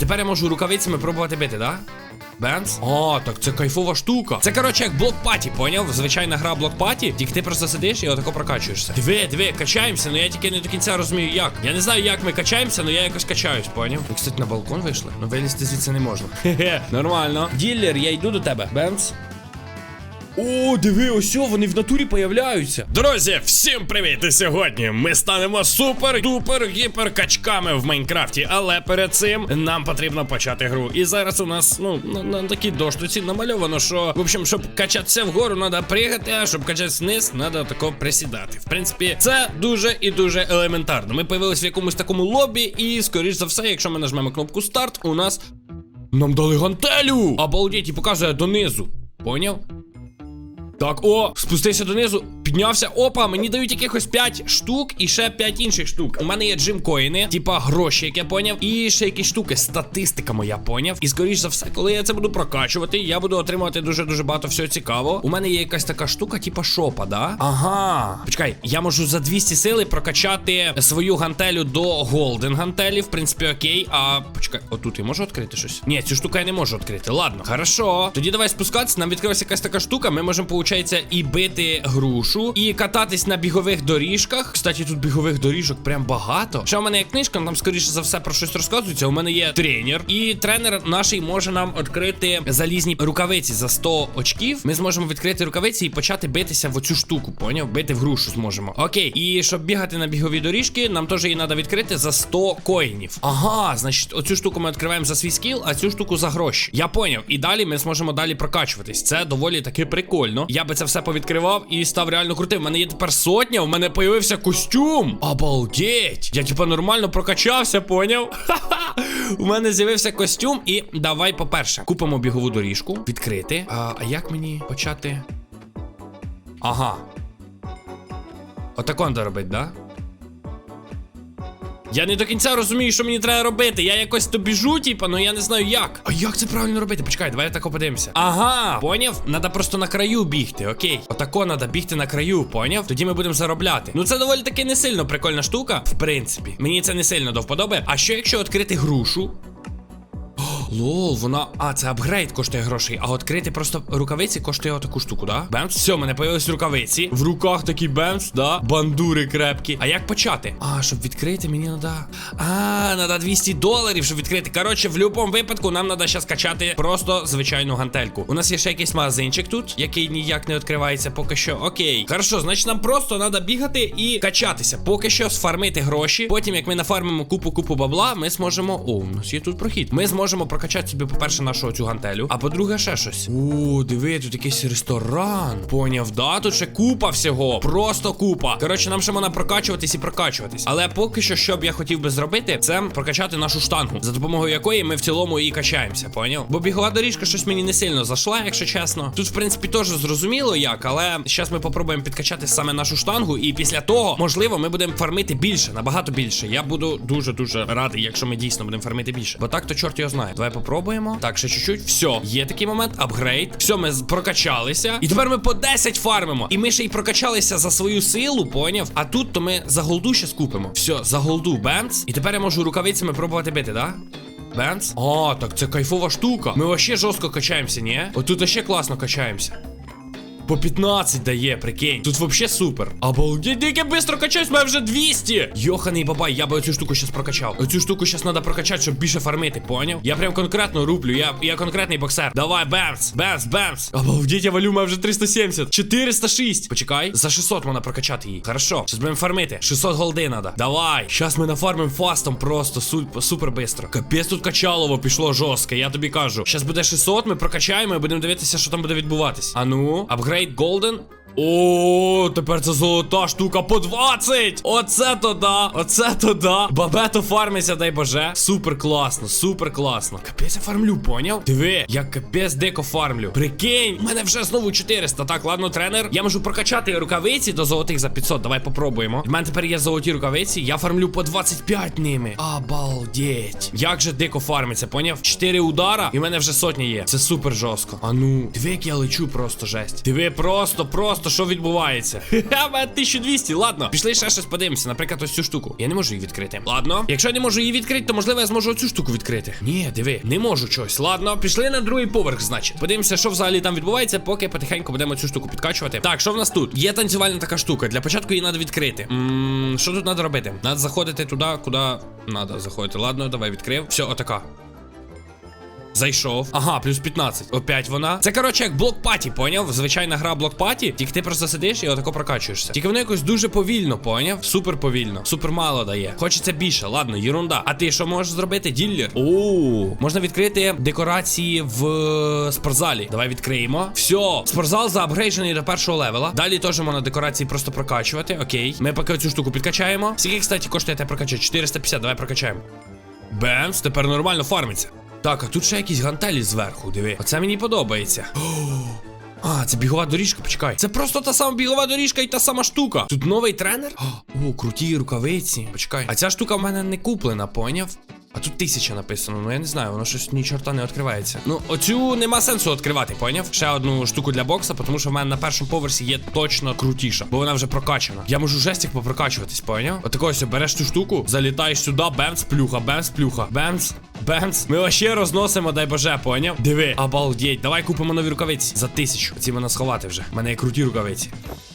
тепер я можу рукавицями пробувати бити, да? Бенс? А, так це кайфова штука. Це коротше як блокпаті, поняв? Звичайна гра блокпаті, тільки ти просто сидиш і отако прокачуєшся. Диви, диви, качаємося, ну я тільки не до кінця розумію як. Я не знаю, як ми качаємося, але я якось качаюсь, поняв? Ми, кстати, на балкон вийшли. Ну вилізти звідси не можна. Хе-хе, нормально. Діллер, я йду до тебе. Бенц. О, диви, ось вони в натурі появляються. Друзі, всім привіт! І сьогодні ми станемо супер-дупер гіпер качками в Майнкрафті. Але перед цим нам потрібно почати гру. І зараз у нас, ну, на, на такій доштуці намальовано, що, в общем, щоб качатися вгору, треба пригати, а щоб качатися вниз, треба тако присідати. В принципі, це дуже і дуже елементарно. Ми появились в якомусь такому лобі, і, скоріш за все, якщо ми нажмемо кнопку старт, у нас. Нам дали гантелю! Обалдеть, і показує донизу. Поняв? Так, о, спустися донизу, піднявся. Опа, мені дають якихось 5 штук і ще 5 інших штук. У мене є джим-коїни, типа гроші, як я поняв, і ще якісь штуки. Статистика моя поняв. І скоріш за все, коли я це буду прокачувати, я буду отримувати дуже-дуже багато всього цікавого. У мене є якась така штука, типа шопа, да? Ага. Почекай, я можу за 200 сили прокачати свою гантелю до голден гантелі. В принципі, окей. А почекай, отут я можу відкрити щось? Ні, цю штуку я не можу відкрити. Ладно, хорошо. Тоді давай спускатися. Нам відкрилася якась така штука. Ми можемо, виходить, і бити грушу, і кататись на бігових доріжках. Кстати, тут бігових доріжок прям багато. Ще у мене є книжка, там скоріше за все про щось розказується. У мене є тренер, і тренер наш може нам відкрити залізні рукавиці за 100 очків. Ми зможемо відкрити рукавиці і почати битися в оцю штуку. Поняв? Бити в грушу зможемо. Окей, і щоб бігати на бігові доріжки, нам теж її треба відкрити за 100 коїнів. Ага, значить, оцю штуку ми відкриваємо за свій скіл, а цю штуку за гроші. Я поняв. І далі ми зможемо далі прокачуватись. Це доволі таки прикольно. Я би це все повідкривав і став реально крутим. У мене є тепер сотня, у мене появився костюм. Обалдеть! Я типа нормально прокачався, поняв? У мене з'явився костюм, і давай, по-перше, купимо бігову доріжку, відкрити. А, а як мені почати? Ага. Отако треба робити, да? Я не до кінця розумію, що мені треба робити. Я якось то біжу, типа, ну я не знаю як. А як це правильно робити? Почекай, давай так подивимося. Ага, поняв? Надо просто на краю бігти, окей. Отако надо бігти на краю, поняв? Тоді ми будемо заробляти. Ну це доволі таки не сильно прикольна штука, в принципі. Мені це не сильно до вподоби. А що якщо відкрити грушу? Лол, вона. А, це апгрейд коштує грошей. А відкрити просто рукавиці коштує отаку штуку, да? Бемс. Все, мене появились рукавиці. В руках такі бемс, да? Бандури крепкі. А як почати? А, щоб відкрити, мені треба. А, треба 200 доларів, щоб відкрити. Коротше, в будь-якому випадку нам треба зараз качати просто звичайну гантельку. У нас є ще якийсь магазинчик тут, який ніяк не відкривається поки що. Окей. Хорошо, значить нам просто треба бігати і качатися. Поки що сфармити гроші. Потім, як ми нафармимо купу-купу бабла, ми зможемо. О, у нас є тут прохід. Ми зможемо прокачати собі, по-перше, нашу цю гантелю. А по-друге, ще щось. О, диви, тут якийсь ресторан. Поняв, да? Тут ще купа всього. Просто купа. Коротше, нам ще можна прокачуватись і прокачуватись. Але поки що, що б я хотів би зробити, це прокачати нашу штангу, за допомогою якої ми в цілому і качаємося, поняв? Бо бігова доріжка щось мені не сильно зайшла, якщо чесно. Тут, в принципі, теж зрозуміло як, але зараз ми попробуємо підкачати саме нашу штангу, і після того, можливо, ми будемо фармити більше, набагато більше. Я буду дуже-дуже радий, якщо ми дійсно будемо фармити більше. Бо так то чорт його знає. Давай попробуємо. Так, ще чуть-чуть. Все, є такий момент, апгрейд. Все, ми прокачалися. І тепер ми по 10 фармимо. І ми ще й прокачалися за свою силу, поняв? А тут то ми за голду ще скупимо. Все, за голду бенц. І тепер я можу рукавицями пробувати бити, да? Бенц? А, так це кайфова штука. Ми вообще жорстко качаємося, ні? Отут ще класно качаємося. По 15 дає, прикинь. Тут вообще супер. Обалдеть, як я быстро качаюсь, мене вже 200. Йоханий бабай, я би оцю штуку щас прокачав. Оцю штуку щас треба прокачати, щоб більше фармити, поняв? Я прям конкретно рублю, я, я конкретний боксер. Давай, бемс, бемс, бемс. Обалдеть, я валю, мене вже 370. 406. Почекай, за 600 можна прокачати її. Хорошо, щас будемо фармити. 600 голди надо. Давай. Щас ми нафармим фастом просто супер бистро. Капець тут качалово пішло жорстко, я тобі кажу. Щас буде 600, ми прокачаємо і будемо дивитися, що там буде відбуватись. А ну, апгрейд Great Golden? О, тепер це золота штука по 20! Оце то да! Оце то да! Бабето фармиться, дай боже. Супер класно, супер класно. Капець я фармлю, поняв? Диви, я капець дико фармлю. Прикинь, у мене вже знову 400. Так, ладно, тренер. Я можу прокачати рукавиці до золотих за 500. Давай попробуємо. У мене тепер є золоті рукавиці. Я фармлю по 25 ними. Обалдеть. Як же дико фармиться, поняв? 4 удара, і в мене вже сотня є. Це супер жорстко. А ну, диви, як я лечу, просто жесть. Диви, просто, просто. Просто що відбувається. Мене 1200, ладно. Пішли ще щось подивимося, наприклад, ось цю штуку. Я не можу її відкрити. Ладно. Якщо я не можу її відкрити, то можливо я зможу оцю штуку відкрити. Ні, диви, не можу чогось. Ладно, пішли на другий поверх, значить. Подивимося, що взагалі там відбувається, поки потихеньку будемо цю штуку підкачувати. Так, що в нас тут? Є танцювальна така штука. Для початку її треба відкрити. Що тут треба робити? Треба заходити туди, куди треба заходити. Ладно, давай відкрив. Все, отака. Зайшов. Ага, плюс 15. Опять вона. Це коротше як блок паті, поняв? Звичайна гра блок паті. Тільки ти просто сидиш і отако прокачуєшся. Тільки воно якось дуже повільно, поняв? Супер повільно. Супер мало дає. Хочеться більше. Ладно, єрунда. А ти що можеш зробити? Діллер? Оу. Можна відкрити декорації в е, спортзалі. Давай відкриємо. Все. Спортзал заапгрейджений до першого левела. Далі теж можна декорації просто прокачувати. Окей. Ми поки цю штуку підкачаємо. Скільки, кстати, коштує те прокачати? 450. Давай прокачаємо. Бемс, тепер нормально фармиться. Так, а тут ще якісь гантелі зверху, диви. Оце мені подобається. А, це бігова доріжка, почекай. Це просто та сама бігова доріжка і та сама штука. Тут новий тренер? О, круті рукавиці. Почекай. А ця штука в мене не куплена, поняв? А тут тисяча написано, ну я не знаю, воно щось ні чорта не відкривається. Ну, оцю нема сенсу відкривати, поняв? Ще одну штуку для бокса, тому що в мене на першому поверсі є точно крутіша, бо вона вже прокачана. Я можу жестик попрокачуватись, поняв? Отако ось береш цю штуку, залітаєш сюди, бемс, плюха, бемс, плюха, бемс. Бемс, ми вообще розносимо, дай боже, поняв? Диви, обалдеть. Давай купимо нові рукавиці за тисячу. Ці мене сховати вже. У мене є круті рукавиці.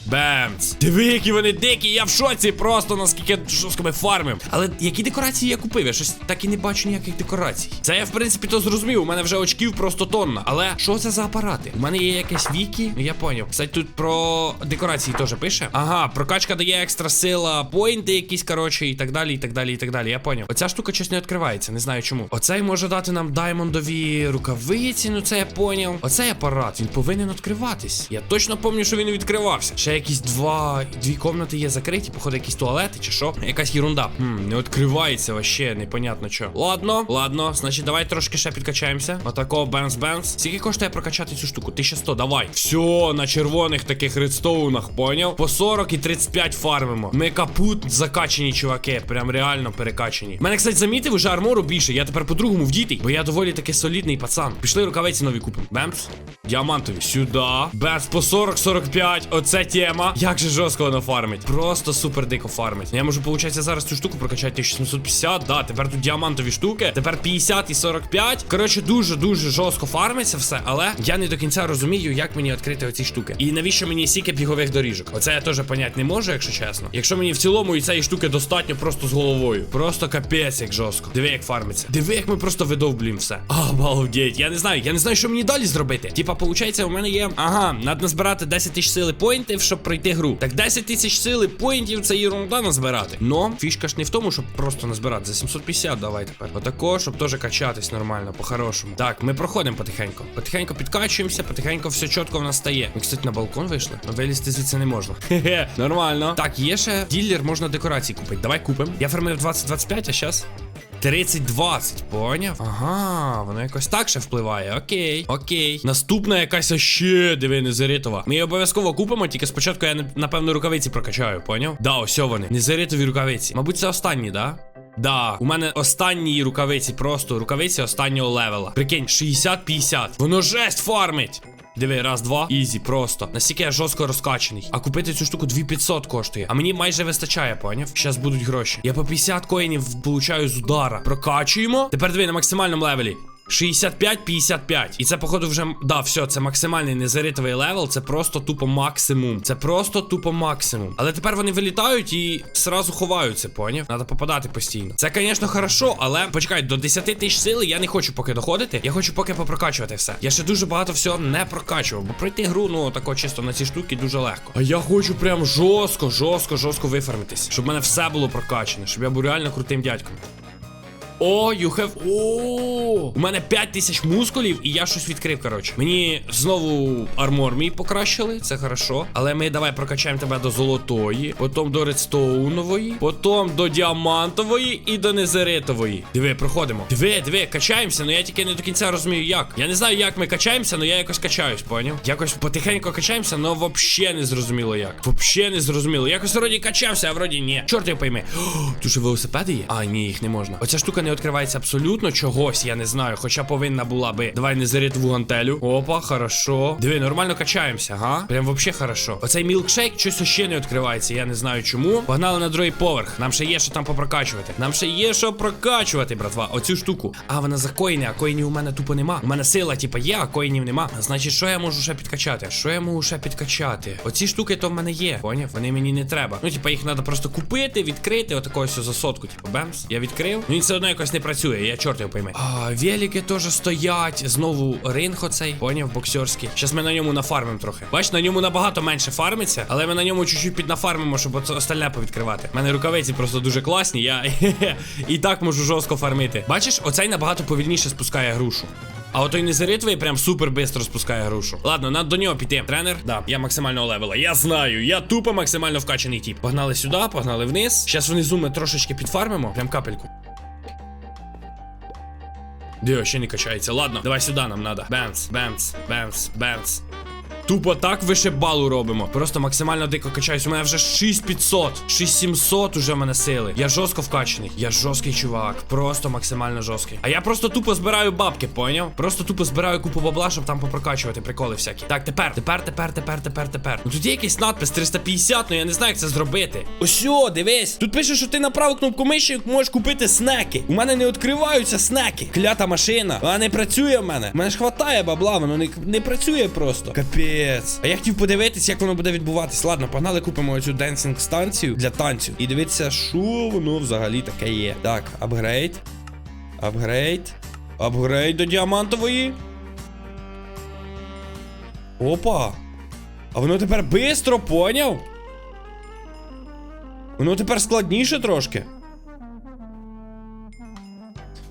Бемс. Диви, які вони дикі, я в шоці просто наскільки ми фармимо. Але які декорації я купив? Я щось так і не бачу ніяких декорацій. Це я, в принципі, то зрозумів. У мене вже очків просто тонна. Але що це за апарати? У мене є якесь. Ну я поняв. Кстати, тут про декорації теж пише. Ага, прокачка дає екстра сила, поінти якісь, коротше, і так далі, і так далі, і так далі. Я поняв. Оця штука щось не відкривається, не знаю чому. Оцей може дати нам даймондові рукавиці, ну це я поняв. Оцей апарат, він повинен відкриватись. Я точно пам'ятаю, що він відкривався. Ще якісь два, дві комнати є закриті, походу, якісь туалети чи що. Якась ерунда. Хм, не відкривається вообще, непонятно що. Ладно, ладно, значить, давай трошки ще підкачаємося. Отако, бенс-бенс. Скільки коштує прокачати цю штуку? 1100, давай. Все, на червоних таких редстоунах, поняв? По 40 і 35 фармимо. Ми капут закачені, чуваки. Прям реально перекачені. Мене, кстати, замітив уже армору більше. Я тепер по-другому вдітий, бо я доволі таки солідний пацан. Пішли рукавиці нові купимо. Бемс. Діамантові. Сюди. Бемс по 40-45. Оце тема. Як же жорстко воно фармить. Просто супер дико фармить. Я можу, виходить, зараз цю штуку прокачати 1750. Да, тепер тут діамантові штуки. Тепер 50 і 45. Коротше, дуже-дуже жорстко фармиться все, але я не до кінця розумію, як мені відкрити оці штуки. І навіщо мені стільки бігових доріжок? Оце я теж понять не можу, якщо чесно. Якщо мені в цілому і цієї штуки достатньо просто з головою. Просто капець, як жорстко. Диви, як фармиться. Диви, як ми просто видовблюємо все. Обалдеть. Я не знаю, я не знаю, що мені далі зробити. Типа, виходить, у мене є. Ага, треба назбирати 10 тисяч сили поінтів, щоб пройти гру. Так 10 тисяч сили поінтів це ерунда назбирати. Но фішка ж не в тому, щоб просто назбирати. За 750 давай тепер. Отако, щоб теж качатись нормально, по-хорошому. Так, ми проходимо потихеньку. Потихеньку підкачуємося, потихеньку все чітко в нас стає. Ми, кстати, на балкон вийшли. Но вилізти звідси не можна. Хе-хе, нормально. Так, є ще ділер, можна декорації купити. Давай купимо. Я фармив 20-25, а зараз. 30-20, поняв? Ага, воно якось так ще впливає. Окей, окей. Наступна якась ще, диви, незеритова. Ми її обов'язково купимо, тільки спочатку я напевно рукавиці прокачаю, поняв? Да, ось вони. Незеритові рукавиці. Мабуть, це останні, да? Да, у мене останні рукавиці, просто рукавиці останнього левела. Прикинь, 60-50. Воно жесть фармить. Диви, раз, два. Ізі, просто. Настільки я жорстко розкачений. А купити цю штуку 2500 коштує. А мені майже вистачає, поняв? Щас будуть гроші. Я по 50 коїнів получаю з удара. Прокачуємо. Тепер диви на максимальному левелі. 65-55. І це, походу, вже. Да, все, це максимальний незаритовий левел. Це просто тупо максимум. Це просто тупо максимум. Але тепер вони вилітають і сразу ховаються, поняв? Надо попадати постійно. Це, звісно, хорошо, але почекай, до 10 тисяч сили я не хочу поки доходити. Я хочу поки попрокачувати все. Я ще дуже багато всього не прокачував, бо пройти гру, ну тако чисто на ці штуки дуже легко. А я хочу прям жорстко, жорстко, жорстко вифармитись, щоб в мене все було прокачане, щоб я був реально крутим дядьком. О, you have... О, у мене 5 тисяч мускулів, і я щось відкрив, коротше. Мені знову армор мій покращили, це хорошо. Але ми давай прокачаємо тебе до золотої, потім до редстоунової, потім до діамантової і до незеритової. Диви, проходимо. Диви, диви, качаємося, але я тільки не до кінця розумію, як. Я не знаю, як ми качаємося, але я якось качаюсь, поняв? Якось потихеньку качаємося, але вообще не зрозуміло як. Вообще не зрозуміло. Якось вроді качався, а вроді ні. Чорт його пойми. О, тут же велосипеди є? А, ні, їх не можна. Оця штука не відкривається абсолютно чогось, я не знаю. Хоча повинна була би. Давай не заритву гантелю. Опа, хорошо. Диви, нормально качаємося, га? Прям вообще хорошо. Оцей мілкшейк щось ще не відкривається. Я не знаю чому. Погнали на другий поверх. Нам ще є що там попрокачувати. Нам ще є що прокачувати, братва. Оцю штуку. А вона за коїни, а коїнів у мене тупо нема. У мене сила, типа, є, а коїнів нема. Значить, що я можу ще підкачати? Що я можу ще підкачати? Оці штуки то в мене є. Поняв? Вони мені не треба. Ну, типа, їх треба просто купити, відкрити. Отакого ось за сотку. Типу, бемс. Я відкрив. Ну він все одно якось не працює. Я чорт його пойми. А, велики теж стоять. Знову ринг оцей. Поняв, боксерський. Щас ми на ньому нафармимо трохи. Бач, на ньому набагато менше фармиться, але ми на ньому чуть-чуть піднафармимо, щоб остальне повідкривати. У мене рукавиці просто дуже класні. Я і так можу жорстко фармити. Бачиш, оцей набагато повільніше спускає грушу. А отой незаритвий прям супер бистро спускає грушу. Ладно, надо до нього піти. Тренер, да, я максимального левела. Я знаю, я тупо максимально вкачаний тип. Погнали сюди, погнали вниз. Зараз внизу ми трошечки підфармимо. Прям капельку. Дио, ще не качається. Ладно, давай сюди нам надо. Бенс, бенс, бенс, бенц. Тупо так вище балу робимо. Просто максимально дико качаюсь. У мене вже 6500, 6700 уже мене сили. Я жорстко вкачаний. Я жорсткий чувак. Просто максимально жорсткий. А я просто тупо збираю бабки, поняв? Просто тупо збираю купу бабла, щоб там попрокачувати приколи всякі. Так, тепер, тепер, тепер, тепер, тепер, тепер. Ну тут є якийсь надпис 350, ну я не знаю, як це зробити. Ось, о, дивись. Тут пише, що ти на праву кнопку миші можеш купити снеки. У мене не відкриваються снеки. Клята машина. Вона не працює в мене. У мене ж хватає бабла, воно не, не працює просто. Капець. А я хотів подивитись, як воно буде відбуватись. Ладно, погнали, купимо оцю денсинг станцію для танцю. І дивитися, що воно взагалі таке є. Так, апгрейд. Апгрейд. Апгрейд до діамантової. Опа. А воно тепер бистро, поняв? Воно тепер складніше трошки.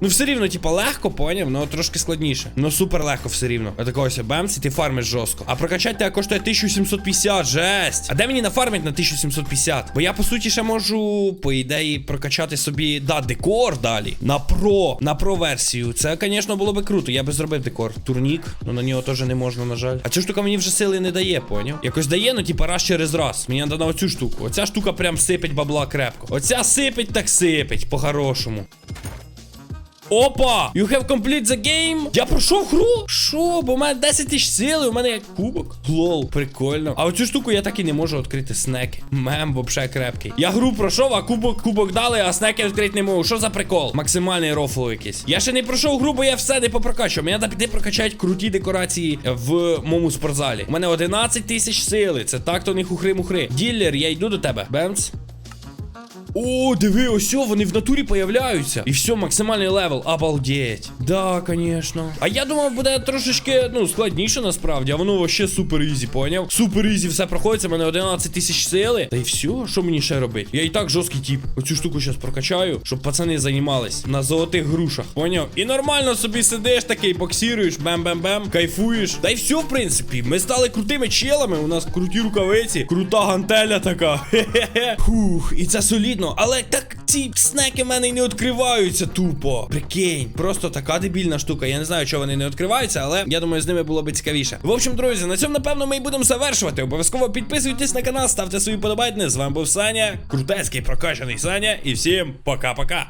Ну, все рівно, типа, легко, поняв, ну трошки складніше. Ну супер легко все рівно. Отакого ось бемс, і ти фармиш жорстко. А прокачати тебе коштує 1750, жесть. А де мені нафармить на 1750? Бо я, по суті, ще можу, по ідеї, прокачати собі, да, декор далі. На про, на про версію. Це, звісно, було би круто. Я би зробив декор. Турнік, ну на нього теж не можна, на жаль. А ця штука мені вже сили не дає, поняв? Якось дає, ну типа раз через раз. Мені треба на оцю штуку. Оця штука прям сипить бабла крепко. Оця сипить, так сипить, по-хорошому. Опа! You have complete the game? Я пройшов гру? Що? Бо у мене 10 тисяч сили, у мене як кубок. Лол, прикольно. А оцю штуку я так і не можу відкрити снеки. Мем, вообще крепкий. Я гру пройшов, а кубок кубок дали, а снеки відкрити не можу. Що за прикол? Максимальний рофл якийсь. Я ще не пройшов гру, бо я все не попрокачував. Мені треба піти прокачати круті декорації в моєму спортзалі. У мене 11 тисяч сили. Це так то не хухри-мухри. Діллер, я йду до тебе. Бемц. О, диви, ось вони в натурі появляються. І все, максимальний левел. Обалдеть. Да, конечно. А я думав, буде трошечки, ну, складніше насправді, а воно вообще супер ізі, поняв? Супер ізі, все проходиться, мене 11 тисяч сили. Та й все, що мені ще робити? Я і так жорсткий тип. Оцю штуку зараз прокачаю, щоб пацани займались на золотих грушах. Поняв? І нормально собі сидиш такий, боксіруєш, бем-бем-бем, кайфуєш. Та й все, в принципі. Ми стали крутими челами. У нас круті рукавиці, крута гантеля така. Хе-хе-хе. Фух, і це солідно. Але так ці снеки в мене й не відкриваються тупо. Прикинь, просто така дебільна штука. Я не знаю, чого вони не відкриваються, але я думаю, з ними було би цікавіше. В общем, друзі, на цьому напевно ми і будемо завершувати. Обов'язково підписуйтесь на канал, ставте свої подобайки. З вами був Саня, крутецький прокачаний Саня, і всім пока-пока.